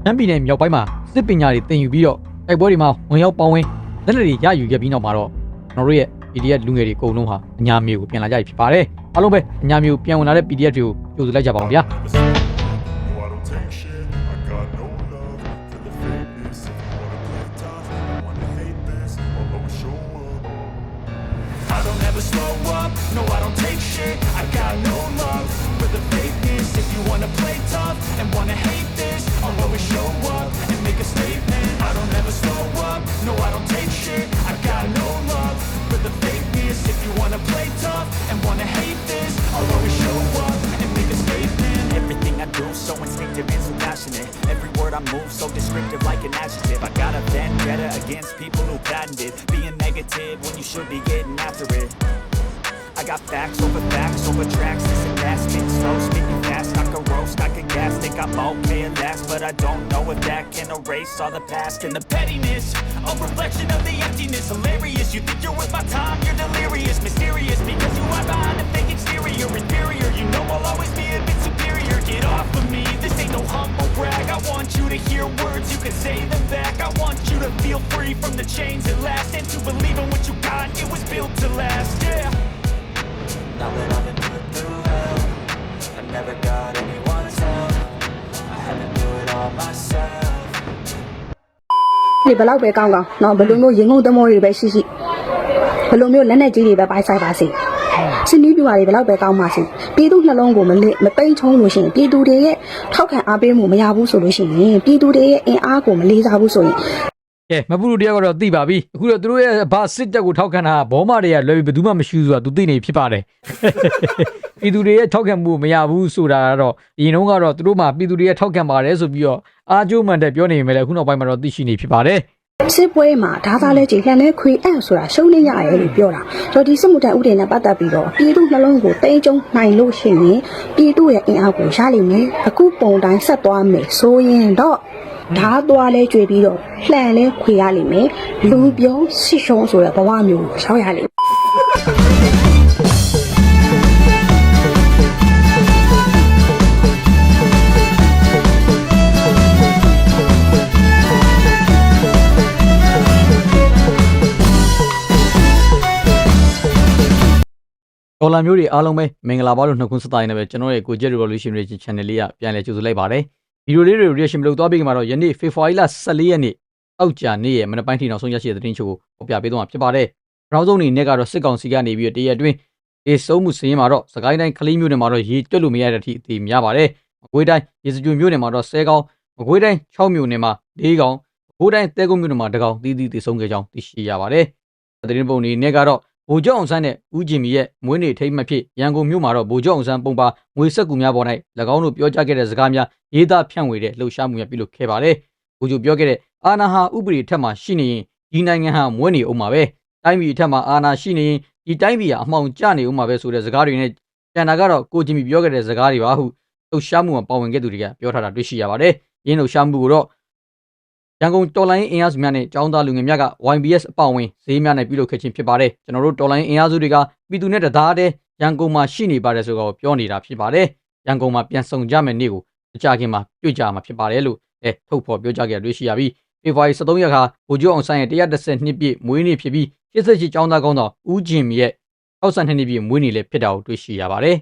။မ်းပြည်နယ်မြောက်ပိုင်းမှာစစ်ပညာတွေသင်ယူပြီးတော့တိုက်ပွဲတွေမှာဝင်ရောက်ပေါင်းဝင်လက်နက်တွေရယူခဲ့ပြီးနောက်မှာတော့ကျွန်တော်တို့ရဲ့ PDF လူငယ်တွေအကုန်လုံးဟာအညာမျိုးကိုပြန်လာကြပြီဖြစ်ပါတယ်။အားလုံးပဲအညာမျိုးပြန်ဝင်လာတဲ့ PDF တွေကိုကြိုဆိုလိုက်ကြပါအောင်ဗျာ။ like an adjective. I got a vendetta against people who patented Being negative when you should be getting after it. I got facts over facts over tracks. This and that, spitting slow, speaking fast. I could roast, I could gas, think I'm okay at last But I don't know if that can erase all the past. And the pettiness, a reflection of the emptiness. Hilarious, you think you're worth my time, you're delirious. Mysterious, because you are behind a fake exterior. Inferior, you know I'll always be a bit superior. Get off of me, this ain't no humble can say them back. I want you to feel free from the chains at last and to believe in what you got. It was built to last yeah i been put through hell, I never got anyone's help. I had to do it all myself. 你不老白讲讲，那不都没人工都没有白试试，不都没有人来接你白白晒白晒。 က်နဲ့ကြီးတွေပဲပိုက်ဆိုင်ပါစေစနီးပြူပါတွေဘယ်လောက်ပဲကောင်းပါစေပြည်သူနှလုံးကိုမလစ်မသိမ်းချုံလို့ရှိရင်ပြည်သူတွေရဲ့ထောက်ခံအားပေးမှုမရဘူးဆိုလို့ရှိရင်ပြည်သူတွေရဲ့အင်အားကိုမလေးစားဘူးဆိုရင်ကဲမပူလူတယောက်ကတော့သိပါပြီအခုတော့သူတို့ရဲ့ဘာစစ်တပ်ကိုထောက်ခံတာဘောမတွေကလွယ်ပြီးဘယ်သူမှမရှိဘူးဆိုတာသူသိနေဖြစ်ပါတယ်ပြည်သူတွေရဲ့ထောက်ခံမှုမရဘူးဆိုတာကတော့အရင်တုန်းကတော့သူတို့မှပြည်သူတွေရဲ့ထောက်ခံပါတယ်ဆိုပြီးတော့အားကျိုးမှန်တဲ့ပြောနေမယ်လေအခုနောက်ပိုင်းမှာတော့သိရှိနေဖြစ်ပါတယ် စစ်ပွဲမှာဒါသားလဲကြည်လှန်လဲခွေအံ့ဆိုတာရှုံးနေရရဲလို့ပြောတာဆိုတော့ဒီစစ်မှုထမ်းဥပဒေနဲ့ပတ်သက်ပြီးတော့ပြည်သူနှလုံးကိုတိမ်ကျုံနိုင်လို့ရှိရင်ပြည်သူရဲ့အင်အားကိုရလိမ့်မယ်အခုပုံတိုင်းဆက်သွားမယ်ဆိုရင်တော့ဓာတ်သွားလဲကြွေပြီးတော့လှန်လဲခွေရလိမ့်မယ်လူပြုံးဆစ်ရှုံးဆိုတဲ့ဘဝမျိုးကိုရောက်ရလိမ့် ဒေါ်လာမျိုးတွေအားလုံးပဲမင်္ဂလာပါလို့နှုတ်ခွန်းဆက်တိုင်းနဲ့ပဲကျွန်တော်ရဲ့ကိုကျက် revolution radio channel လေးကပြန်လည်ကြိုဆိုလိုက်ပါတယ်ဗီဒီယိုလေးတွေ reaction မလုပ်သွားပြီးကမှတော့ယနေ့ February လ14ရက်နေ့အောက်ကြနေ့ရဲ့မနက်ပိုင်းထိနောက်ဆုံးရရှိတဲ့သတင်းချို့ကိုပေါ်ပြပေးသွားမှာဖြစ်ပါတယ်နောက်ဆုံးအနေနဲ့ကတော့စစ်ကောင်စီကနေပြီးတော့တရက်အတွင်းဒီစုံမှုစင်းမှာတော့စကိုင်းတိုင်းခလေးမျိုးနယ်မှာတော့ရေတွက်လို့မရတဲ့အထိအသေးများပါတယ်မကွေးတိုင်းရေစကြိုမျိုးနယ်မှာတော့10ကောင်မကွေးတိုင်း6မျိုးနယ်မှာ4ကောင်မကွေးတိုင်းတဲကုန်းမျိုးနယ်မှာ1ကောင်တီးတီးတည်ဆုံးခဲ့ကြောင်းသိရှိရပါတယ်သတင်းပုံအနေနဲ့ကတော့ ဗိုလ်ချုပ်အောင်ဆန်းနဲ့ဦးကြည်မီရဲ့မွေးနေ့ထိမ်းမှတ်ဖြစ်ရန်ကုန်မြို့မှာတော့ဗိုလ်ချုပ်အောင်ဆန်းပုံပါငွေဆက်ကူများပေါ်၌၎င်းတို့ပြောကြားခဲ့တဲ့စကားများရေးသားဖြန့်ဝေတဲ့လှုပ်ရှားမှုများပြုလုပ်ခဲ့ပါတယ်။ဗိုလ်ချုပ်ပြောခဲ့တဲ့အာဏာဟာဥပဒေထက်မှရှိနေရင်ဒီနိုင်ငံဟာမွေးနေအောင်မှာပဲ။တိုင်းပြည်ထက်မှအာဏာရှိနေရင်ဒီတိုင်းပြည်ဟာအမှောင်ကျနေအောင်မှာပဲဆိုတဲ့စကားတွေနဲ့ကျန်တာကတော့ကိုကြည်မီပြောခဲ့တဲ့စကားတွေပါဟုလှုပ်ရှားမှုမှာပါဝင်ခဲ့သူတွေကပြောထားတာတွေ့ရှိရပါတယ်။ရင်းလှုပ်ရှားမှုကိုတော့ ရန်ကုန်တော်လိုင်းအင်အားစုများနဲ့ចောင်းသားလူငယ်များက YBS အပေါဝင်ဈေးများနဲ့ပြုလုပ်ခဲ့ခြင်းဖြစ်ပါတယ်ကျွန်တော်တို့တော်လိုင်းအင်အားစုတွေကပြည်သူနဲ့တသားတည်းရန်ကုန်မှာရှိနေပါတယ်ဆိုတော့ပြောနေတာဖြစ်ပါတယ်ရန်ကုန်မှာပြန်ဆောင်ကြမယ်နေ့ကိုအကြခင်မှာတွေ့ကြမှာဖြစ်ပါတယ်လို့အဲထုတ်ဖော်ပြောကြားခဲ့တွေ့ရှိရပြီးဖေဖော်ဝါရီ23ရက်ခါဗိုလ်ချုပ်အောင်ဆန်းရဲ့130နှစ်ပြည့်မွေးနေ့ဖြစ်ပြီး88ကျောင်းသားကောင်းတော်ဦးဂျင်မီရဲ့62နှစ်ပြည့်မွေးနေ့လည်းဖြစ်တာကိုတွေ့ရှိရပါတယ်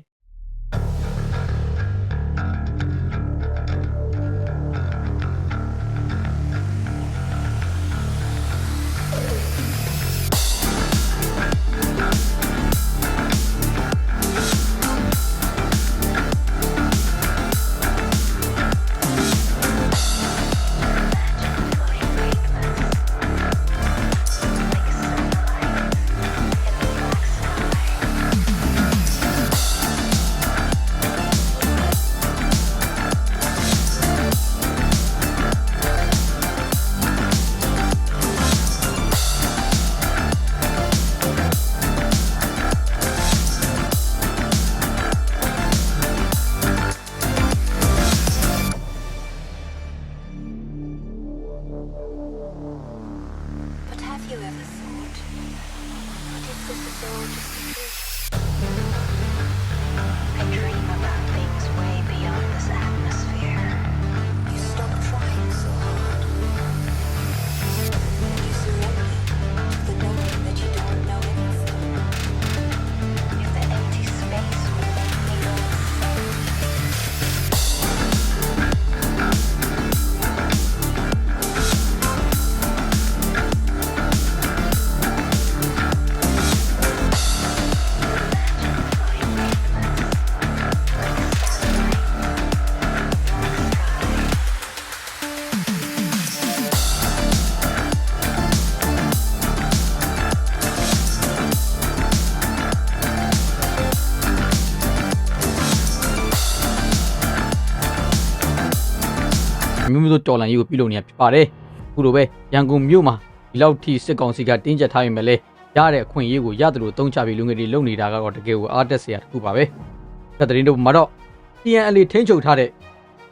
မျိုးမျိုးတော်လန်ရေးကိုပြုလုပ်နေရဖြစ်ပါတယ်အခုလိုပဲရန်ကုန်မြို့မှာဒီလောက်ထိစစ်ကောင်စီကတင်းကျပ်ထားရင်ပဲလေရတဲ့အခွင့်အရေးကိုရတယ်လို့တုံးချပြီးလူငယ်တွေလုပ်နေတာကတော့တကယ်ကိုအားတက်စရာတစ်ခုပါပဲဖက်သတင်းတို့မှာတော့ TNL ထိန်းချုပ်ထားတဲ့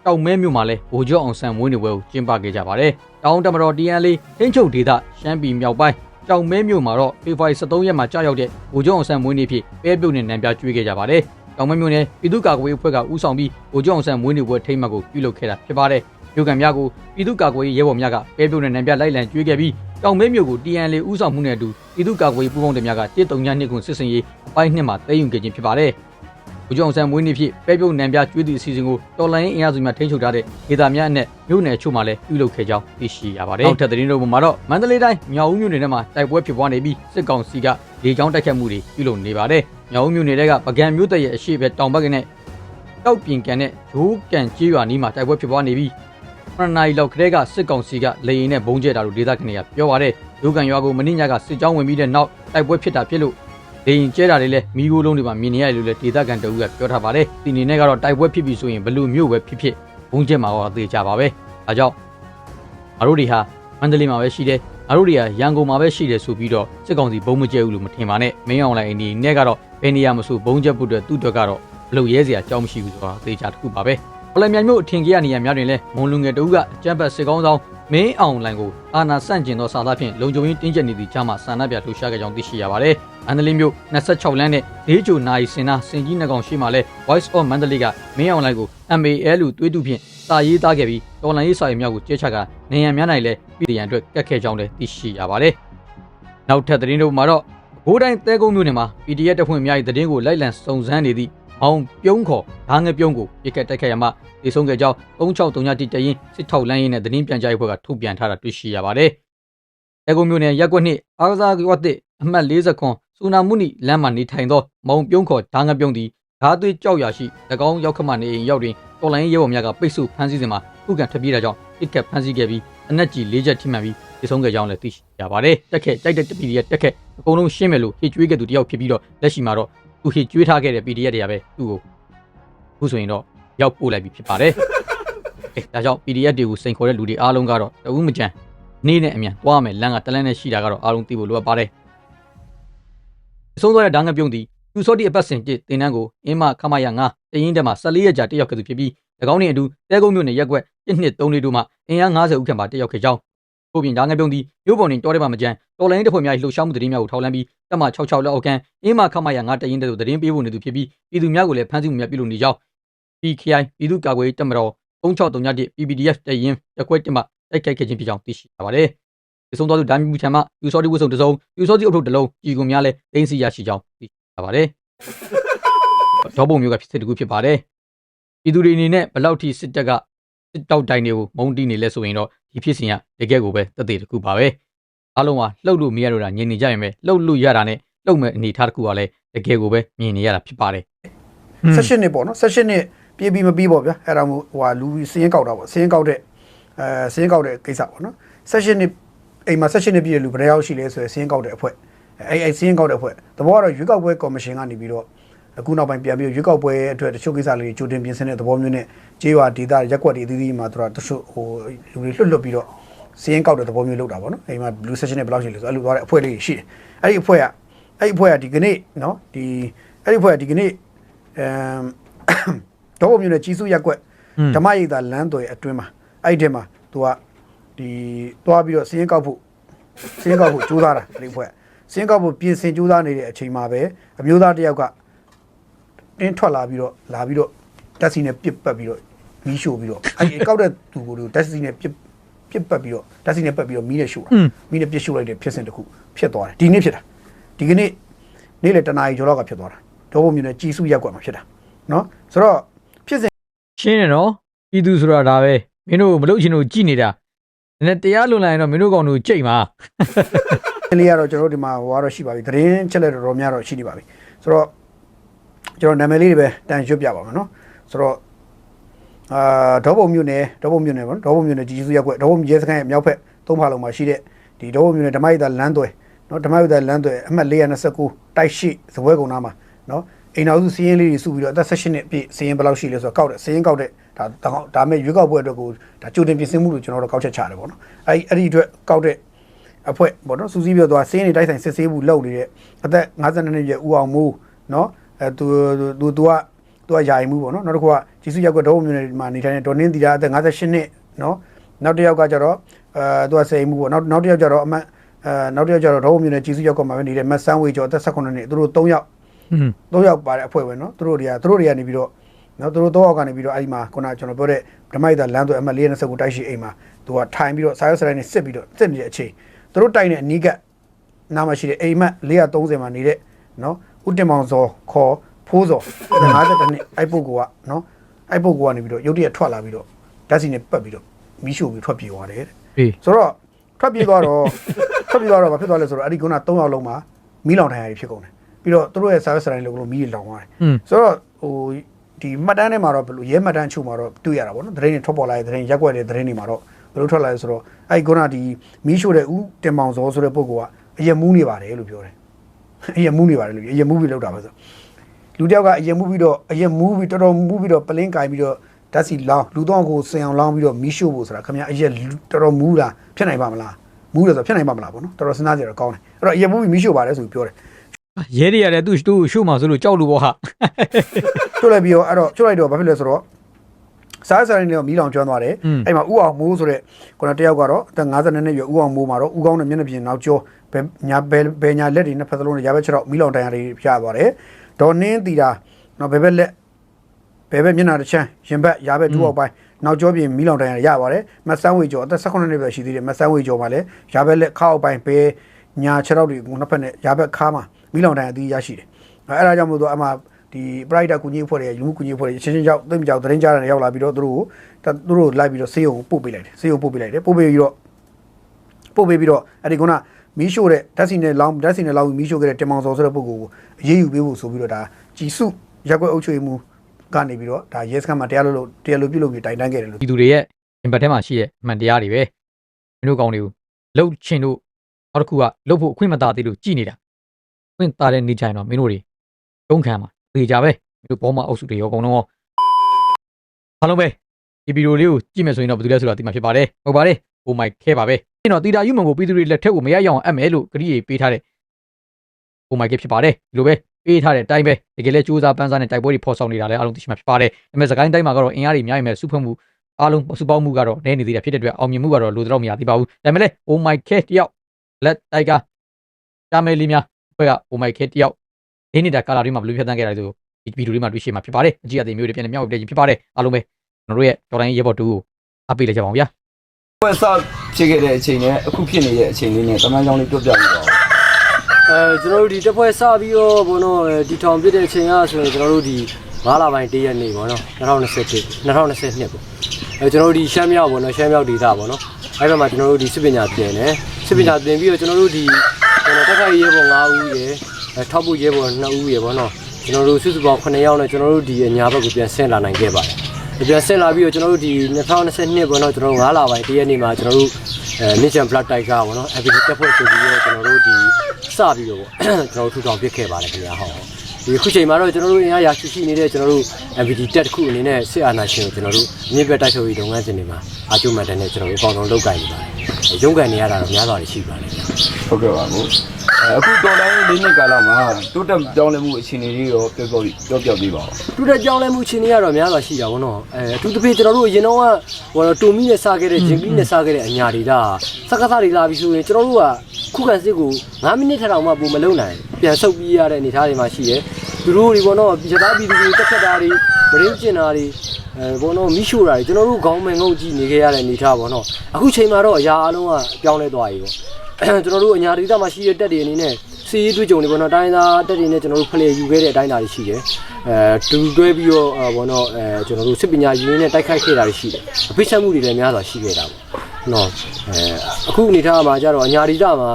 တောင်မဲမြို့မှာလဲဗိုလ်ချုပ်အောင်ဆန်းမွေးနေ့ပွဲကိုကျင်းပခဲ့ကြပါတယ်တောင်တမတော် TNL ထိန်းချုပ်ဒေသရှမ်းပြည်မြောက်ပိုင်းတောင်မဲမြို့မှာတော့ဖေဖော်ဝါရီ23ရက်မှာကြာရောက်တဲ့ဗိုလ်ချုပ်အောင်ဆန်းမွေးနေ့ဖြစ်ပဲပြုတ်နဲ့နံပြကျွေးခဲ့ကြပါတယ်တောင်မဲမြို့နယ်ပြည်သူ့ကာကွယ်ရေးအဖွဲ့ကဦးဆောင်ပြီးဗိုလ်ချုပ်အောင်ဆန်းမွေးနေ့ပွဲထိမ်းမှတ်ကိုပြုလုပ်ခဲ့တာဖြစ်ပါတယ် မြို့ကန်များကိုပြည်သူ့ကာကွယ်ရေးရဲဘော်များကပဲပြုတ်နဲ့နံပြလိုက်လံကျွေးခဲ့ပြီးတောင်မဲမြို့ကို TNL ဦးဆောင်မှုနဲ့အတူပြည်သူ့ကာကွယ်ရေးပူးပေါင်းတပ်များက139နှစ်ခုစစ်စင်ရေးအပိုင်းနှစ်မှာတည်ယူခဲ့ခြင်းဖြစ်ပါတယ်။ဦးကျောင်းဆန်မွေးနေ့ဖြစ်ပဲပြုတ်နံပြကျွေးသည့်အစီအစဉ်ကိုတော်လိုင်းအင်အားစုများထိန်းချုပ်ထားတဲ့ဒေသများအနက်မြို့နယ်အချို့မှာလည်းပြုလုပ်ခဲ့ကြောင်းသိရှိရပါတယ်။နောက်ထပ်သတင်းတို့မှာတော့မန္တလေးတိုင်းမြောက်ဦးမြို့နယ်ထဲမှာတိုက်ပွဲဖြစ်ပွားနေပြီးစစ်ကောင်စီကလေကြောင်းတိုက်ခတ်မှုတွေပြုလုပ်နေပါတယ်။မြောက်ဦးမြို့နယ်ကပကံမြို့တပ်ရဲ့အရှိဘက်တောင်ဘက်ကနဲ့တောက်ပြင်ကန်နဲ့ဂျိုးကန်ကျေးရွာနီးမှာတိုက်ပွဲဖြစ်ပွားနေပြီး ပရနိုင်လောက်ကလေးကစစ်ကောင်စီကလေရင်နဲ့ဘုံကျဲတာလို့ဒေသခံတွေကပြောပါတယ်။ဂျိုးကန်ရွာကိုမင်းညကစစ်ကြောင်းဝင်ပြီးတဲ့နောက်တိုက်ပွဲဖြစ်တာဖြစ်လို့လေရင်ကျဲတာတွေလည်းမိခိုးလုံးတွေမှာမြင်နေရတယ်လို့လည်းဒေသခံတအုပ်ကပြောထားပါတယ်။ဒီနေနဲ့ကတော့တိုက်ပွဲဖြစ်ပြီဆိုရင်ဘလူမျိုးပဲဖြစ်ဖြစ်ဘုံကျက်မှာတော့သေချာပါပဲ။ဒါကြောင့်ငါတို့တွေဟာမန္တလေးမှာပဲရှိတယ်။ငါတို့တွေကရန်ကုန်မှာပဲရှိတယ်ဆိုပြီးတော့စစ်ကောင်စီဘုံမကျဲဘူးလို့မထင်ပါနဲ့။မင်းအောင်လိုင်းအနေနဲ့ကတော့ဘယ်နေရာမဆိုဘုံကျက်ဖို့အတွက်သူ့အတွက်ကတော့ဘလို့ရဲစရာအကြောင်းမရှိဘူးဆိုတာသေချာတစ်ခုပါပဲ။ ပလန်မြိုင်မျိုးအထင်ကြီးရနေရများတွင်လဲမွန်လူငယ်တအုပ်ကအကြမ်းဖက်စစ်ကောင်းဆောင်မင်းအောင်လိုင်ကိုအာနာဆန့်ကျင်သောစာသားဖြင့်လုံခြုံရေးတင်းကျပ်နေသည့်ကြားမှာဆန္ဒပြလှုပ်ရှားခဲ့ကြောင်းသိရှိရပါတယ်။အန်ဒလင်းမြို့26လမ်းနဲ့ဒေးဂျိုနိုင်စင်နာစင်ကြီးနှကောင်ရှိမှလဲ Voice of Mandalay ကမင်းအောင်လိုင်ကို MAL လို့သွေးတူဖြင့်စာရေးသားခဲ့ပြီးတော်လန်ရေးစာရေးမြောက်ကိုကျဲချကနေရန်များနိုင်လဲပြည်ရန်အတွက်ကတ်ခဲ့ကြောင်းလည်းသိရှိရပါတယ်။နောက်ထပ်သတင်းတို့မှာတော့ဘိုးတိုင်းတဲကုန်းမြို့နယ်မှာ PDF တပ်ဖွဲ့များ၏သတင်းကိုလိုက်လံစုံစမ်းနေသည့် အောင်ပြုံးခေါ်ဓာငပြုံးကိုပြစ်ခတ်တိုက်ခိုက်ရမှဒေဆုံးခဲ့ကြောင်း3631တရင်စစ်ထောက်လမ်းရေးနဲ့သတင်းပြန်ကြားရေးဘက်ကထုတ်ပြန်ထားတာတွေ့ရှိရပါတယ်။အဲကုံမျိုးနယ်ရက်ကွက်နှစ်အားကစားကွက်တစ်အမှတ်40ခွန်စူနာမှုနီလမ်းမှာနေထိုင်သောမောင်ပြုံးခေါ်ဓာငပြုံးသည်ဓာသွေးကြောက်ရရှိ၎င်းရောက်ခမနေအိမ်ရောက်တွင်တော်လိုင်းရဲဘော်များကပိတ်ဆို့ဖမ်းဆီးစဉ်မှာခုခံထပ်ပြေးတာကြောင့်တစ်ကက်ဖမ်းဆီးခဲ့ပြီးအနက်ကြီး၄ချက်ထိမှန်ပြီးဒေဆုံးခဲ့ကြောင်းလည်းသိရှိရပါတယ်။တက်ခက်ကြိုက်တဲ့တပီရဲ့တက်ခက်အကုန်လုံးရှင်းမယ်လို့ဟေ့ကျွေးခဲ့သူတယောက်ဖြစ်ပြီးတော့လက်ရှိမှာတော့ သူဟေ့ကျွေးထားခဲ့တဲ့ PDF တွေကပဲသူ့ကိုအခုဆိုရင်တော့ရောက်ပို့လိုက်ပြီဖြစ်ပါတယ်။အဲဒါကြောင့် PDF တွေကိုစိန်ခေါ်တဲ့လူတွေအားလုံးကတော့တဦးမကြမ်းနေ့နဲ့အမြန်သွားမယ်လမ်းကတလန်းနဲ့ရှိတာကတော့အားလုံးသိဖို့လိုအပ်ပါတယ်။အဆုံးသွားတဲ့ဓာငါပြုံးသည်သူစောတိအပတ်စဉ်တစ်တင်နန်းကိုအင်းမခမရ9တရင်တက်မှာ14ရက်ကြာတက်ရောက်ခဲ့သူဖြစ်ပြီး၎င်းနှင့်အတူတဲကုန်းမြို့နယ်ရက်ကွက်1နှစ်3လေးတို့မှအင်အား90ဦးခန့်ပါတက်ရောက်ခဲ့ကြောင်း ကိုပြင်ဓာငါပြုံးသည်မြို့ပေါ်တွင်တောထဲမှာမကြမ်းတော်လိုင်းတပ်ဖွဲ့များ၏လှုပ်ရှားမှုသတင်းများကိုထောက်လှမ်းပြီးတပ်မ66လက်အောက်ကန်အင်းမခမရ9တရင်တက်သို့သတင်းပေးဖို့နေသူဖြစ်ပြီးပြည်သူများကိုလည်းဖမ်းဆီးမှုများပြုလုပ်နေကြောင်း PKI ပြည်သူ့ကာကွယ်ရေးတပ်မတော်3631 PPDF တရင်ရက်ကွက်1မှတိုက်ခိုက်ခဲ့ခြင်းဖြစ်ကြောင်းသိရှိရပါတယ်။ဒီဆုံးသွားသူဒိုင်းမီချံမှယူစောတိဝတ်စုံတစ်စုံယူစောတိအုပ်ထုပ်တစ်လုံးကြီးကုန်များလည်းတင်းစီရရှိကြောင်းသိရှိရပါတယ်။ဒေါပုံမျိုးကဖြစ်စစ်တကူဖြစ်ပါတယ်။ပြည်သူတွေအနေနဲ့ဘယ်လောက်ထိစစ်တပ်ကစစ်တောက်တိုင်တွေကိုမုံတီးနေလဲဆိုရင်တော့ ဒီဖြစ်စဉ်ကတကယ်ကိုပဲတက်သေးတကူပါပဲ။အားလုံးကလှုပ်လို့မရတော့တာညင်နေကြရင်ပဲလှုပ်လို့ရတာနဲ့လှုပ်မဲ့အနေထားတကူကလည်းတကယ်ကိုပဲမြင်နေရတာဖြစ်ပါတယ်16နှစ်ပေါ့နော်16နှစ်ပြည့်ပြီးမပြီးပေါ့ဗျာအဲ့ဒါမို့ဟိုဟာလူစင်းကောက်တာပေါ့စင်းကောက်တဲ့အဲစင်းကောက်တဲ့ကိစ္စပေါ့နော်16နှစ်အိမ်မှာ16နှစ်ပြည့်တဲ့လူဘယ်နှယောက်ရှိလဲဆိုရယ်စင်းကောက်တဲ့အဖွဲ့အဲအဲစင်းကောက်တဲ့အဖွဲ့တဘောကတော့ရွေးကောက်ပွဲကော်မရှင်ကနေပြီးတော့ အခုနောက်ပိုင်းပြန်ပြီးရွေးကောက်ပွဲအတွက်တချို့ကိစ္စလေးတွေကြိုတင်ပြင်ဆင်တဲ့သဘောမျိုးနဲ့ကြေးရွာဒေသရက်ကွက်တွေအသီးသီးမှာသူတို့တချို့ဟိုလူတွေလွတ်လွတ်ပြီးတော့စင်းကောက်တဲ့သဘောမျိုးလုပ်တာပေါ့နော်အိမ်မှာလူ16နှစ်ဘယ်လောက်ရှိလဲဆိုအဲ့လိုသွားတဲ့အဖွဲ့လေးတွေရှိတယ်အဲ့ဒီအဖွဲ့ကအဲ့ဒီအဖွဲ့ကဒီကနေ့နော်ဒီအဲ့ဒီအဖွဲ့ကဒီကနေ့အမ်တော့ဘုံမျိုးနဲ့ကြီးစုရက်ကွက်ဓမ္မရိပ်သာလမ်းသွယ်အတွင်းမှာအဲ့ဒီထဲမှာသူကဒီသွားပြီးတော့စင်းကောက်ဖို့စင်းကောက်ဖို့ကြိုးစားတာဒီဖွဲ့စင်းကောက်ဖို့ပြင်ဆင်ကြိုးစားနေတဲ့အချိန်မှာပဲအမျိုးသားတစ်ယောက်က တင်းထွက်လာပြီးတော့လာပြီးတော့တက်စီနဲ့ပြစ်ပတ်ပြီးတော့မီးရှို့ပြီးတော့အဲ့ဒီကောက်တဲ့သူကိုတက်စီနဲ့ပြစ်ပြစ်ပတ်ပြီးတော့တက်စီနဲ့ပတ်ပြီးတော့မီးနဲ့ရှို့တာမီးနဲ့ပြစ်ရှို့လိုက်တဲ့ဖြစ်စဉ်တစ်ခုဖြစ်သွားတယ်ဒီနေ့ဖြစ်တာဒီကနေ့နေ့လေတနာရီကျော်လောက်ကဖြစ်သွားတာတော့ဘုံမျိုးနဲ့ကြီးစုရက်ကွက်မှာဖြစ်တာနော်ဆိုတော့ဖြစ်စဉ်ရှင်းတယ်နော်ပြည်သူဆိုတာဒါပဲမင်းတို့မလုပ်ချင်လို့ကြည်နေတာနည်းနည်းတရားလွန်လာရင်တော့မင်းတို့ကောင်တို့ကြိတ်မှာလေးကတော့ကျွန်တော်တို့ဒီမှာဟိုကတော့ရှိပါပြီသတင်းချက်လက်တော်တော်များတော့ရှိနေပါပြီဆိုတော့ ကျွန်တော်နာမည်လေးတွေပဲတန်ရွတ်ပြပါမယ်နော်ဆိုတော့အာဒေါဘုံမြို့နယ်ဒေါဘုံမြို့နယ်ပေါ့နော်ဒေါဘုံမြို့နယ်ကြီးစုရက်ကွက်ဒေါဘုံရဲစခန်းရဲ့မြောက်ဖက်သုံးဖာလုံးမှာရှိတဲ့ဒီဒေါဘုံမြို့နယ်ဓမ္မရိပ်သာလမ်းသွယ်နော်ဓမ္မရိပ်သာလမ်းသွယ်အမှတ်429တိုက်ရှိစပွဲကုန်းသားမှာနော်အိမ်တော်စုစီးရင်လေးတွေစုပြီးတော့အသက်16နှစ်ပြည့်စီးရင်ဘယ်လောက်ရှိလဲဆိုတော့ကောက်တယ်စီးရင်ကောက်တဲ့ဒါဒါဒါမဲ့ရွေးကောက်ပွဲအတွက်ကိုဒါကြိုတင်ပြင်ဆင်မှုလို့ကျွန်တော်တို့ကောက်ချက်ချတယ်ပေါ့နော်အဲ့အဲ့ဒီအတွက်ကောက်တဲ့အဖွဲ့ပေါ့နော်စူးစီးပြီးတော့စင်းနေတိုက်ဆိုင်စစ်ဆေးမှုလုပ်နေတဲ့အသက်52နှစ်ရဲ့ဦးအောင်မိုးနော် အဲသူသူသူကသူကယာယီမှုပေါ့နော်နောက်တစ်ခုကဂျေဆုရက်ကွက်ဒေါ်မြို့နယ်မှာနေထိုင်တဲ့ဒေါ်နင်းတီရာအသက်58နှစ်နော်နောက်တစ်ယောက်ကကျတော့အဲသူကစိန်မှုပေါ့နောက်နောက်တစ်ယောက်ကျတော့အမတ်အဲနောက်တစ်ယောက်ကျတော့ဒေါ်ဝမြို့နယ်ဂျေဆုရက်ကွက်မှာပဲနေတဲ့မတ်ဆန်းဝေကျော်အသက်18နှစ်သူတို့3ယောက်3ယောက်ပါတဲ့အဖွဲ့ပဲနော်သူတို့တွေကသူတို့တွေကနေပြီးတော့နော်သူတို့တော့အောက်ကနေပြီးတော့အဲ့ဒီမှာခုနကျွန်တော်ပြောတဲ့ဓမ္မိုက်တာလမ်းသွဲအမှတ်420ကိုတိုက်ရှိအိမ်မှာသူကထိုင်ပြီးတော့စာရွက်စရိုင်းနဲ့စစ်ပြီးတော့စစ်နေတဲ့အချိန်သူတို့တိုက်တဲ့အနီးကနားမှာရှိတဲ့အိမ်မက်430မှာနေတဲ့နော် ဥတင်မောင်စောခေါ်ဖိုးစော52နှစ်အဲ့ပုဂ္ဂိုလ်ကနော်အဲ့ပုဂ္ဂိုလ်ကနေပြီးတော့ရုတ်တရက်ထွက်လာပြီးတော့ဓာတ်စီနဲ့ပတ်ပြီးတော့မီးရှို့ပြီးထွက်ပြေးသွားတယ်တဲ့ဆိုတော့ထွက်ပြေးသွားတော့ထွက်ပြေးသွားတော့ဘာဖြစ်သွားလဲဆိုတော့အဲ့ဒီကုန်းက3ယောက်လုံးမှာမီးလောင်ထိုင်ရဖြစ်ကုန်တယ်ပြီးတော့သူတို့ရဲ့ service line လောက်လို့မီးလောင်သွားတယ်ဆိုတော့ဟိုဒီမှတ်တမ်းထဲမှာတော့ဘယ်လိုရဲမှတ်တမ်းချုပ်မှာတော့တွေ့ရတာပေါ့နော်သတင်းတွေထွက်ပေါ်လာတဲ့သတင်းရက်ွက်တဲ့သတင်းတွေမှာတော့ဘယ်လိုထွက်လာလဲဆိုတော့အဲ့ဒီကုန်းကဒီမီးရှို့တဲ့ဦးတင်မောင်စောဆိုတဲ့ပုဂ္ဂိုလ်ကအယက်မူးနေပါတယ်လို့ပြောတယ် အရင်မူးနေပါတယ်လို့ပြောအရင်မူးပြီးလောက်တာပဲဆိုလူတယောက်ကအရင်မူးပြီးတော့အရင်မူးပြီးတော်တော်မူးပြီးတော့ပလင်းကင်ပြီးတော့ဓာတ်စီလောင်းလူတော့ကိုစင်အောင်လောင်းပြီးတော့မီးရှို့ဖို့ဆိုတာခင်ဗျာအရင်တော်တော်မူးတာဖြစ်နိုင်ပါမလားမူးတယ်ဆိုဖြစ်နိုင်ပါမလားပေါ့နော်တော်တော်စဉ်းစားကြရတော့ကောင်းတယ်အဲ့တော့အရင်မူးပြီးမီးရှို့ပါတယ်ဆိုပြီးပြောတယ်ရဲတွေရတယ်သူ့သူ့ရှုမှာဆိုလို့ကြောက်လို့ပေါ့ဟာကျွတ်လိုက်ပြီးတော့အဲ့တော့ကျွတ်လိုက်တော့ဘာဖြစ်လဲဆိုတော့စားစားရင်းလေးတော့မီးလောင်ကျွမ်းသွားတယ်အဲ့မှာဥအောင်မိုးဆိုတဲ့ခုနတယောက်ကတော့အသက်52နှစ်ရွယ်ဥအောင်မိုးမှာတော့ဥကောင်းတဲ့မျက်နှာပြင်နောက်ကျောဘယ် ညာဘယ်ဘယ်ညာလက်တွေနဲ့ဖက်စလုံးနဲ့ရာဘက်ချက်တော့မီးလောင်တန်ရာတွေပြသွားတယ်ဒေါ်နင်းတီတာနော်ဘယ်ဘက်လက်ဘယ်ဘက်မျက်နှာတစ်ချမ်းရင်ဘက်ရာဘက်ဒူးအောက်ပိုင်းနောက်ကျောပြင်မီးလောင်တန်ရာရပါတယ်မဆန်းဝေကျော်အသက်18နှစ်ပဲရှိသေးတယ်မဆန်းဝေကျော်မှာလည်းရာဘက်လက်ခါအောက်ပိုင်းဘယ်ညာချက်တော့တွေကိုနှစ်ဖက်နဲ့ရာဘက်ခါမှာမီးလောင်တန်ရာအသီးရရှိတယ်အဲ့ဒါကြောင့်မို့လို့အမှဒီ pride ကူညီအဖွဲ့တွေလူမှုကူညီအဖွဲ့တွေချင်းချင်းရောက်သိမ့်ကြောက်သတင်းကြားတယ်ရောက်လာပြီးတော့သူတို့ကိုသူတို့လိုက်ပြီးတော့ဆေးရုံပို့ပေးလိုက်တယ်ဆေးရုံပို့ပေးလိုက်တယ်ပို့ပေးပြီးတော့ပို့ပေးပြီးတော့အဲ့ဒီကုနာ မီးရှို့တဲ့ဓာတ်စီနဲ့လောင်းဓာတ်စီနဲ့လောင်းပြီးမီးရှို့ခဲ့တဲ့တင်မောင်စောဆိုတဲ့ပုဂ္ဂိုလ်ကိုအရေးယူပေးဖို့ဆိုပြီးတော့ဒါကြည်စုရက်ွက်အုပ်ချုပ်မှုကနေပြီးတော့ဒါရဲစခန်းမှာတရားလို့လို့တရားလို့ပြုလုပ်ပြီးတိုင်တန်းခဲ့တယ်လို့ဒီသူတွေရဲ့ရင်ဘတ်ထဲမှာရှိတဲ့အမှန်တရားတွေပဲမင်းတို့ကောင်းတွေကိုလှုပ်ချင်လို့နောက်တစ်ခုကလှုပ်ဖို့အခွင့်မသာသေးလို့ကြည်နေတာအခွင့်သာတဲ့နေကြရင်တော့မင်းတို့တွေတုံးခံမှာသေကြပဲမင်းတို့ဘောမအုပ်စုတွေရောအကုန်လုံးရောအားလုံးပဲဒီဗီဒီယိုလေးကိုကြည့်မယ်ဆိုရင်တော့ဘယ်သူလဲဆိုတာသိမှာဖြစ်ပါတယ်ဟုတ်ပါတယ် Oh my ခဲပါပဲကျွန်တော်တီတာယူမုံကိုပြည်သူတွေလက်ထက်ကိုမရရအောင်အပ်မယ်လို့ကြည့်ရပေးထားတဲ့ Oh my ခဲဖြစ်ပါတယ်ဒီလိုပဲပေးထားတဲ့အတိုင်းပဲတကယ်လဲစူးစမ်းပန်းစားနဲ့တိုက်ပွဲတွေဖော်ဆောင်နေတာလည်းအားလုံးသိရှိမှာဖြစ်ပါတယ်ဒါပေမဲ့စကိုင်းတိုင်းမှာကတော့အင်အားတွေများရင်မဲ့စုဖွဲ့မှုအားလုံးစုပေါင်းမှုကတော့နည်းနေသေးတာဖြစ်တဲ့အတွက်အောင်မြင်မှုကတော့လိုတော့မရသေးပါဘူးဒါပေမဲ့လည်း Oh my cat တယောက်လက်တိုက်ကတာမဲလေးများဘက်က Oh my cat တယောက်ဒီနေတာကာလာတွေမှာဘယ်လိုဖြတ်သန်းခဲ့တာလဲဆိုဒီဗီဒီယိုလေးမှာတွေ့ရှိမှာဖြစ်ပါတယ်အကြည့်အသေးမျိုးတွေပြန်လည်မြောက်ပြည့်ခြင်းဖြစ်ပါတယ်အားလုံးပဲကျွန်တော်တို့ရဲ့တော်တိုင်းရဲဘော်တူကိုအားပေးလိုက်ကြပါအောင်ဗျာ ပွဲစဖြစ်ခဲ့တဲ့အချိန်နဲ့အခုဖြစ်နေတဲ့အချိန်လေးနဲ့တမန်ကြောင်လေးပြောပြပြပါဦးအဲကျွန်တော်တို့ဒီတစ်ဖွဲ့စပြီးတော့ဘောနော်ဒီထောင်ပြစ်တဲ့အချိန်ကဆိုရင်ကျွန်တော်တို့ဒီ9လပိုင်း1ရက်နေ့ပေါ့နော်2021 2022ပေါ့အဲကျွန်တော်တို့ဒီရှမ်းမြောက်ပေါ့နော်ရှမ်းမြောက်ဒေသပေါ့နော်အဲ့ဘက်မှာကျွန်တော်တို့ဒီစစ်ပညာပြင်တယ်စစ်ပညာပြင်ပြီးတော့ကျွန်တော်တို့ဒီကျွန်တော်တက်ခိုက်ရဲဘော်9ဦးရယ်အဲထောက်ဖို့ရဲဘော်2ဦးရယ်ပေါ့နော်ကျွန်တော်တို့စုစုပေါင်း9ယောက်နဲ့ကျွန်တော်တို့ဒီအညာဘက်ကိုပြန်ဆင်းလာနိုင်ခဲ့ပါတယ် ပြန်ဆင်းလာပြီးတော့ကျွန်တော်တို့ဒီ2022ပေါ့နော်ကျွန်တော်တို့9လပိုင်း1ရက်နေ့မှာကျွန်တော်တို့အဲ Mission Blood Tiger ပေါ့နော် FPT တက်ဖွဲ့ဆိုပြီးတော့ကျွန်တော်တို့ဒီစပြီးတော့ပေါ့ကျွန်တော်တို့ထူထောင်ပြစ်ခဲ့ပါတယ်ခင်ဗျာဟုတ်ဒီခုချိန်မှာတော့ကျွန်တော်တို့အင်အားရရှိရှိနေတဲ့ကျွန်တော်တို့ MVD တက်တစ်ခုအနေနဲ့စစ်အာဏာရှင်ကိုကျွန်တော်တို့မြင့်ဘက်တိုက်ထုတ်ရေးလုပ်ငန်းစဉ်တွေမှာအာကျုံမှတ်တဲ့နဲ့ကျွန်တော်တို့အပေါင်းဆုံးလုပ်ကိုင်နေပါတယ် ရုံးကန်နေရတာတော့များစွာရှိပါတယ်ခင်ဗျာဟုတ်ကဲ့ပါဘူးအဲအခုတော်တိုင်းလေးနှစ်ကာလမှာတိုးတက်ပြောင်းလဲမှုအခြေအနေတွေရောပြောပြောပြောပြပေးပါဦးတူတဲ့ကြောင်းလဲမှုချင်းတွေကတော့များစွာရှိတာဗောနော်အဲအထူးသဖြင့်ကျွန်တော်တို့အရင်တော့ကဟိုတူမီနဲ့စားခဲ့တဲ့ဂျင်ပီနဲ့စားခဲ့တဲ့အညာတွေဒါစက္ကသတွေလာပြီးဆိုရင်ကျွန်တော်တို့ကခုခံစစ်ကို9မိနစ်ထက်တောင်မှပုံမလုံနိုင်ပြန်ဆုတ်ပြေးရတဲ့အနေအထားတွေမှာရှိတယ် သူတို့တွေဗောနော်ပြည်သားပြည်သူတွေတက်ခတ်တာတွေမရင်းကျင်တာတွေအဲဘောနော်မိရှို့တာတွေကျွန်တော်တို့ခေါင်းမင်ငုံကြည့်နေခဲ့ရတဲ့အနေအထားဗောနော်အခုချိန်မှာတော့အရာအလုံးကပြောင်းလဲသွားပြီဗောကျွန်တော်တို့အညာဒေသမှာရှိတဲ့တက်တွေအနေနဲ့စီးရေးတွေ့ကြုံတွေပေါ့နော်တိုင်းသားတက်တွေနဲ့ကျွန်တော်တို့ဖလှယ်ယူခဲ့တဲ့အတိုင်းအတာတွေရှိတယ်အဲတူတွဲပြီးတော့အဲဘောနော်အဲကျွန်တော်တို့စစ်ပညာယူရင်းနဲ့တိုက်ခိုက်ခဲ့တာတွေရှိတယ်အပိတ်ချက်မှုတွေလည်းများစွာရှိခဲ့တာပေါ့နော်အဲအခုအနေထားမှာကျတော့အညာဒေသမှာ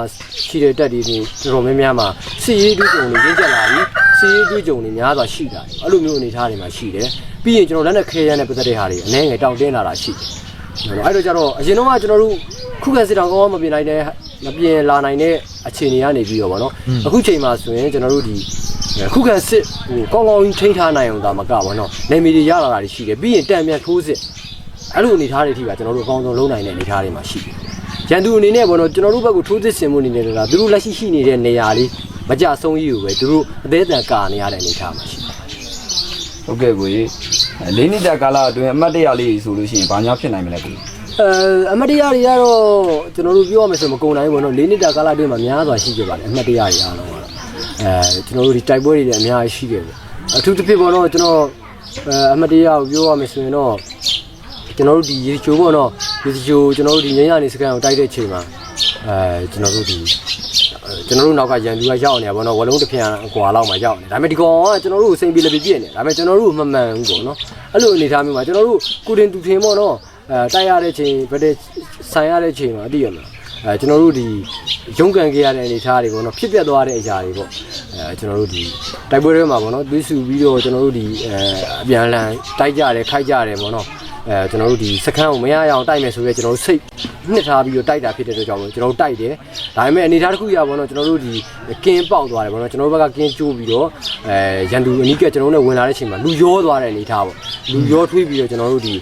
ရှိတဲ့တက်တွေဒီတော်တော်များများမှာစီးရေးတွေ့ကြုံတွေရင့်ကျက်လာပြီး စီးရေးတွေ့ကြုံတွေများစွာရှိတာအဲ့လိုမျိုးအနေထားတွေမှာရှိတယ်ပြီးရင်ကျွန်တော်လက်နဲ့ခဲရမ်းတဲ့ပတ်သက်တဲ့ဟာတွေအနည်းငယ်တောင့်တင်းလာတာရှိတယ်နော်အဲ့တော့ကျတော့အရင်တော့ကကျွန်တော်တို့ခုခံစစ်တောင်ကောင်းကောင်းမပြင်နိုင်တဲ့မပြင်လာနိုင်တဲ့အခြေအနေကနေပြီးတော့ဗောနော်အခုချိန်မှာဆိုရင်ကျွန်တော်တို့ဒီခုခံစစ်ဟိုကောင်းကောင်းကြီးထိန်းထားနိုင်အောင်ဒါမကဘောနော်နေမီတွေရလာတာတွေရှိတယ်ပြီးရင်တံပြန်ထိုးစစ်အဲ့လိုအနေထားတွေထိပါကျွန်တော်တို့အကောင်းဆုံးလုံးနိုင်တဲ့အနေထားတွေမှာရှိတယ်ရန်သူအနေနဲ့ဘောနော်ကျွန်တော်တို့ဘက်ကထိုးစစ်ဆင်မှုအနေနဲ့ကသူတို့လက်ရှိရှိနေတဲ့နေရာလေး မကြဆုံးကြီးကိုပဲသူတို့အသေးအံကာနေရတဲ့အနေထားမှာရှိတယ်ဟုတ်ကဲ့ကိုကြီးအဲလေးနှစ်တာကာလအတွင်းအမတ်တရလေးဆိုလို့ရှိရင်ဘာများဖြစ်နိုင်မလဲကိုကြီးအဲအမတ်တရားတွေကတော့ကျွန်တော်တို့ပြောရမယ်ဆိုမကုံနိုင်ဘူးပေါ့နော်၄နှစ်တာကာလအတွင်းမှာများစွာရှိကြပါတယ်အမတ်တရားတွေအားလုံးကတော့အဲကျွန်တော်တို့ဒီတိုက်ပွဲတွေလည်းအများကြီးရှိခဲ့တယ်အထူးသဖြင့်ပေါ့နော်ကျွန်တော်အဲအမတ်တရားကိုပြောရမယ်ဆိုရင်တော့ကျွန်တော်တို့ဒီရေချိုးပေါ့နော်ရေချိုးကျွန်တော်တို့ဒီငင်းရနေစကန်ကိုတိုက်တဲ့အချိန်မှာအဲကျွန်တော်တို့ဒီ ကျွန်တော်တို့နောက်ကရန်သူကရောက်နေတာပေါ့နော်ဝလုံးတစ်ပြန်အကွာလောက်မှာရောက်နေဒါပေမဲ့ဒီကောင်ကကျွန်တော်တို့ကိုစိန်ပြီးလည်းပြည့်နေဒါပေမဲ့ကျွန်တော်တို့မမှန်ဘူးပေါ့နော်အဲ့လိုအနေထားမျိုးမှာကျွန်တော်တို့ကုတင်တူထင်ပေါ့နော်အဲတိုက်ရတဲ့ချိန်ဗတဲ့ဆိုင်ရတဲ့ချိန်မှာအတိရမှာအဲကျွန်တော်တို့ဒီရုန်းကန်ခဲ့ရတဲ့အနေအထားတွေပေါ့နော်ဖြစ်ပျက်သွားတဲ့အရာတွေပေါ့အဲကျွန်တော်တို့ဒီတိုက်ပွဲတွေမှာပေါ့နော်သွေးဆူပြီးတော့ကျွန်တော်တို့ဒီအဲအပြန်အလှန်တိုက်ကြတယ်ခိုက်ကြတယ်ပေါ့နော် အဲကျွန်တော်တို့ဒီစခန်းကိုမရရအောင်တိုက်မယ်ဆိုရဲကျွန်တော်တို့စိတ်နှစ်ထားပြီးတော့တိုက်တာဖြစ်တဲ့အတွက်ကြောင့်မို့ကျွန်တော်တို့တိုက်တယ်ဒါပေမဲ့အနေအထားတစ်ခုရပေါ့နော်ကျွန်တော်တို့ဒီကင်းပေါက်သွားတယ်ပေါ့နော်ကျွန်တော်တို့ဘက်ကကင်းကျိုးပြီးတော့အဲရန်သူအနီးကကျွန်တော်တို့နဲ့ဝင်လာတဲ့အချိန်မှာလူရောသွားတဲ့အနေအထားပေါ့လူရောထွေးပြီးတော့ကျွန်တော်တို့ဒီ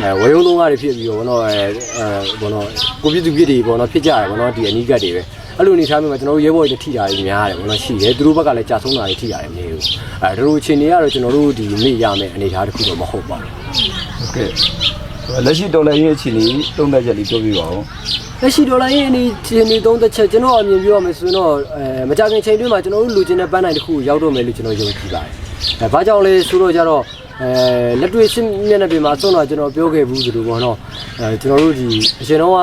အဲဝရုံသုံးကားတွေဖြစ်ပြီးတော့ဘောနော်အဲအဲဘောနော်ကိုပြစ်သူပြစ်တွေဘောနော်ဖြစ်ကြတယ်ဘောနော်ဒီအနီးကတွေပဲအဲ့လိုအနေထားမျိုးမှာကျွန်တော်တို့ရဲဘော်တွေထိတာတွေများတယ်ဘောနော်ရှိတယ်သူတို့ဘက်ကလည်းကြာဆုံးတာတွေထိတာတွေမနေဘူးအဲတို့အခြေအနေကတော့ကျွန်တော်တို့ဒီမေ့ရမယ်အနေအထားတစ်ခုတော့မဟုတ်ပါဘူးဟုတ် ကဲ့လက်ရှိတော်လည်းရေးအခြေအနေတုံးသက်ချက်လေးပြောပြပါဦးလက်ရှိဒေါ်လာရဲ့အနေခြေအနေသုံးသက်ချက်ကျွန်တော်အမြင်ပြောရမယ်ဆိုရင်တော့အဲမကြခင်ချိန်တွင်းမှာကျွန်တော်တို့လူချင်းတဲ့ပန်းနိုင်တစ်ခုကိုရောက်တော့မယ်လို့ကျွန်တော်ယုံကြည်ပါတယ်။အဲဘာကြောင့်လဲဆိုတော့ကြတော့အဲလက်တွေ့စစ်မျက်နှာပြင်မှာအဆုံးတော့ကျွန်တော်ပြောခဲ့ဘူးသလိုပေါ့နော်။အဲကျွန်တော်တို့ဒီအရှင်တော့က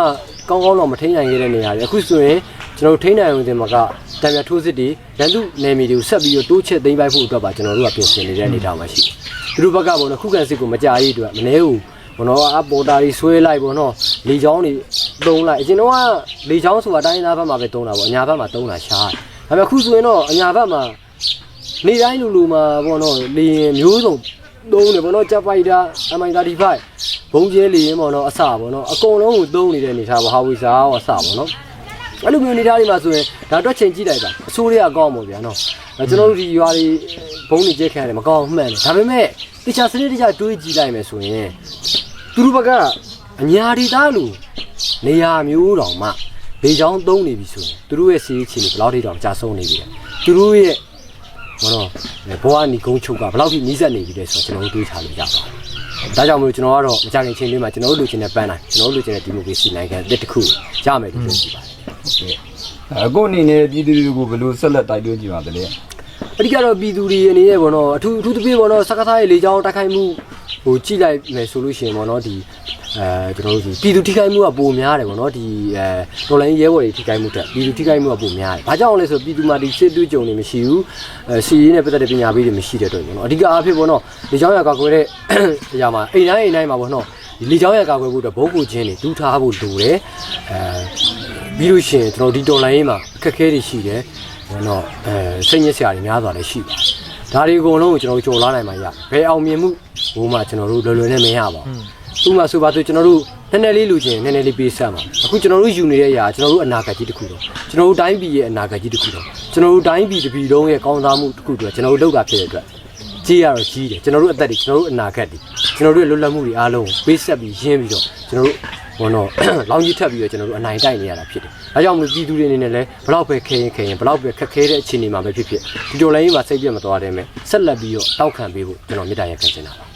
ကောင်းကောင်းတော့မထိန်နိုင်ခဲ့တဲ့နေရာတွေအခုဆိုရင်ကျွန်တော်တို့ထိန်နိုင်အောင်တင်မှာကတံပြထိုးစစ်တွေရန်သူနယ်မြေတွေကိုဆက်ပြီးတော့တိုးချက်သိမ်းပိုက်ဖို့အတွက်ပါကျွန်တော်တို့ကပြင်ဆင်နေတဲ့အနေအထားမှာရှိတယ်။ သူတို့ဘက်ကပေါ့နော်ခုခံစစ်ကိုမကြရေးအတွက်မနေဘူးဘောနော်အပေါ်တာကြီးဆွဲလိုက်ဘောနော်လေချောင်းတွေတုံးလိုက်အရင်တော့ကလေချောင်းဆိုတာတိုင်းသားဘက်မှာပဲတုံးတာပေါ့အညာဘက်မှာတုံးတာရှားတယ်ဒါပေမဲ့အခုဆိုရင်တော့အညာဘက်မှာနေတိုင်းလူလူမှာဘောနော်လေရင်မျိုးစုံတုံးတယ်ဘောနော်ဂျက်ပိုက်တာ MI35 ဘုံကျဲလေရင်ဘောနော်အစဘောနော်အကုန်လုံးကိုတုံးနေတဲ့အနေထားပါဟာဝီစာရောအစဘောနော် အဲ့လိုမျိုးအနေထားတွေမှာဆိုရင်ဒါတော့ချိန်ကြည့်လိုက်တာအဆိုးတွေကအကောင်းပါဗျာနော်အဲကျွန်တော်တို့ဒီရွာတွေဘုံတွေကျဲခံရတယ်မကောင်းမှန်တယ်ဒါပေမဲ့တခြားစနစ်တကျတွေးကြည့်လိုက်မယ်ဆိုရင်သူတို့ဘက်ကအညာဒေသလိုနေရာမျိုးတောင်မှဘေးချောင်းသုံးနေပြီဆိုရင်သူတို့ရဲ့စီးချင်းဘယ်လောက်ထိတောင်ကြာဆုံးနေပြီလဲသူတို့ရဲ့ဘောတော့ဘဝနီကုန်းချုပ်ကဘယ်လောက်ထိနီးစပ်နေပြီလဲဆိုတော့ကျွန်တော်တို့တွေးထားလို့ရပါတယ်ဒါကြောင့်မလို့ကျွန်တော်ကတော့မကြခင်ချိန်လေးမှာကျွန်တော်တို့လူချင်းတဲ့ပန်းတိုင်းကျွန်တော်တို့လူချင်းတဲ့ဒီမိုကရေစီနိုင်ငံတစ်တစ်ခုရမယ်လို့ပြောကြည့်ပါတယ် အခုအနေနဲ့ပြည်သူတွေကိုဘယ်လိုဆက်လက်တိုက်တွန်းကြည့်ပါသလဲအဓိကတော့ပြည်သူတွေအနေနဲ့ပေါ့နော်အထူးအထူးသဖြင့်ပေါ့နော်စကားသားရဲ့လေကြောင်းတိုက်ခိုက်မှုဟိုကြည့်လိုက်မယ်ဆိုလို့ရှိရင်ပေါ့နော်ဒီအဲကျွန်တော်တို့ဒီပြည်သူထိခိုက်မှုကပိုများတယ်ပေါ့နော်ဒီအဲတော်လိုင်းရဲဘော်တွေထိခိုက်မှုတက်ပြည်သူထိခိုက်မှုကပိုများတယ်။ဘာကြောင့်လဲဆိုပြည်သူမှာဒီစစ်တွေးကြုံနေမရှိဘူးအဲစီရေးနဲ့ပတ်သက်တဲ့ပညာပေးတွေမရှိတဲ့အတွက်ပေါ့နော်အဓိကအားဖြင့်ပေါ့နော်လေကြောင်းရကာကွယ်တဲ့အရာမှာအိမ်တိုင်းအိမ်တိုင်းမှာပေါ့နော်ဒီလေကြောင်းရကာကွယ်ဖို့အတွက်ဘုတ်ကိုချင်းတွေဒူးထားဖို့လိုတယ်အဲ ပြီးလို့ရှိရင်ကျွန်တော်ဒီတော်လိုင်းမှာအခက်အခဲတွေရှိတယ်ကျွန်တော်အဲစိတ်ညစ်စရာတွေများစွာလည်းရှိပါတယ်ဒါတွေအကုန်လုံးကိုကျွန်တော်တို့ကြော်လာနိုင်မှာရဘယ်အောင်မြင်မှုဘိုးမှကျွန်တော်တို့လွယ်လွယ်နဲ့မရပါဘူးဥပမာဆိုပါဆိုကျွန်တော်တို့နည်းနည်းလေးလူချင်းနည်းနည်းလေးပေးဆက်မှာအခုကျွန်တော်တို့ယူနေတဲ့အရာကျွန်တော်တို့အနာဂတ်ကြီးတစ်ခုတော့ကျွန်တော်တို့တိုင်းပြည်ရဲ့အနာဂတ်ကြီးတစ်ခုတော့ကျွန်တော်တို့တိုင်းပြည်တစ်ပြည်လုံးရဲ့ကောင်းစားမှုတစ်ခုတော့ကျွန်တော်တို့လုပ်တာဖြစ်တဲ့အတွက်ကြီးရတော့ကြီးတယ်ကျွန်တော်တို့အသက်တွေကျွန်တော်တို့အနာဂတ်တွေကျွန်တော်တို့ရဲ့လွတ်လပ်မှုတွေအားလုံးကိုပေးဆက်ပြီးရင်းပြီးတော့ကျွန်တော်တို့ ဘောနော်လောင်းကြီးထပ်ပြီးတော့ကျွန်တော်တို့အနိုင်တိုက်နေရတာဖြစ်တယ်။အဲကြောင့်မလို့ပြည်သူတွေအနေနဲ့လည်းဘလောက်ပဲခဲရင်ခဲရင်ဘလောက်ပဲခက်ခဲတဲ့အခြေအနေမှာပဲဖြစ်ဖြစ်ဒီတော်လိုင်းကြီးမှာစိတ်ပြတ်မသွားတဲ့မဲ့ဆက်လက်ပြီးတော့တောက်ခံပေးဖို့ကျွန်တော်မေတ္တာရပ်ခံချင်တာပါ